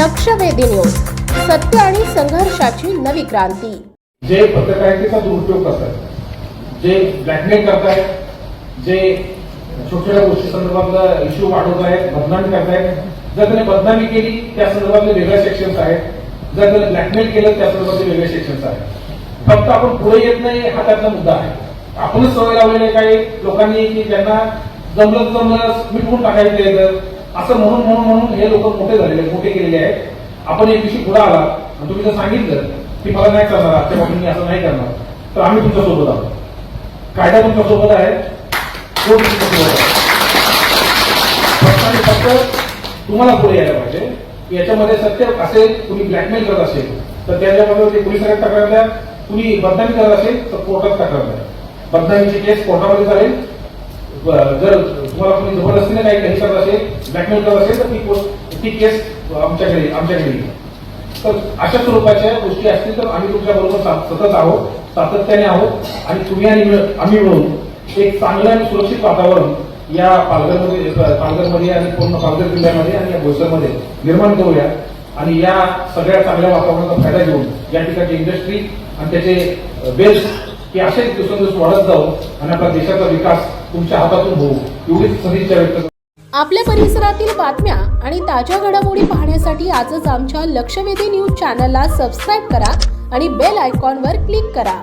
लक्षवेधी न्यूज. सत्य आणि संघर्षाची नवी क्रांती. जे पत्रकारितेचा दुरुपयोग करतात जे ब्लॅकमेल करतायत जे छोट्या छोट्या गोष्टी संदर्भातला इश्यू वाढवत आहेत बदनामी करतायत जर त्याने बदनामी केली त्या संदर्भातले वेगळ्या सेक्शन्स आहेत. जर त्याने ब्लॅकमेल केलं त्या संदर्भातले वेगळे सेक्शन्स आहेत. फक्त आपण पुढे येत नाही हा त्यातला मुद्दा आहे. आपणच सवय लावलेली काही लोकांनी की त्यांना जमलं जमलं मिटवून टाकायचं असं म्हणून म्हणून म्हणून हे लोक मोठे झालेले आहेत, मोठे गेलेले आहेत. आपण एक दिवशी पुढे आला आणि तुम्ही जर सांगितलं की मला नाही करणार आजच्या बाबतीत मी असं नाही करणार तर आम्ही तुमच्यासोबत आहोत. कायदा तुमच्यासोबत आहे. कोर्ट तुमच्यासोबत आहे. फक्त आणि फक्त तुम्हाला पुढे यायला पाहिजे. की याच्यामध्ये सत्य असेल कुणी ब्लॅकमेल करत असेल तर त्याच्यामध्ये ते पोलिसांना तक्रार द्या. कुणी बदनामी करत असेल तर कोर्टात तक्रार द्या. बदनामीची केस कोर्टामध्ये चालेल. जर तुम्हाला कोणी जबरदस्तीने काही काही करत असेल ब्लॅकमेल करत असेल तर ती पोस्ट ती केस आमच्याकडे आमच्याकडे येईल. तर अशा स्वरूपाच्या गोष्टी असतील तर आम्ही तुमच्या बरोबर सतत आहोत सातत्याने आहोत आणि तुम्ही आणि मिळ- आम्ही मिळून एक चांगलं आणि सुरक्षित वातावरण या पालघरमध्ये पालघरमध्ये आणि पूर्ण पालघर जिल्ह्यामध्ये आणि या भोसरमध्ये निर्माण करूया. आणि या सगळ्या चांगल्या वातावरणाचा फायदा घेऊन या ठिकाणी इंडस्ट्री आणि त्याचे बेस्ट की असेच दिवसेंदिवस वाढत जाऊ आणि आपल्या देशाचा विकास तुमच्या हातातून होऊ एवढीच सदिच्छा व्यक्त आपल्या परिसरातील बातम्या आणि ताज्या घडामोडी पाहण्यासाठी आजच आमच्या लक्षवेधी न्यूज चॅनलला सबस्क्राईब करा आणि बेल आयकॉनवर क्लिक करा.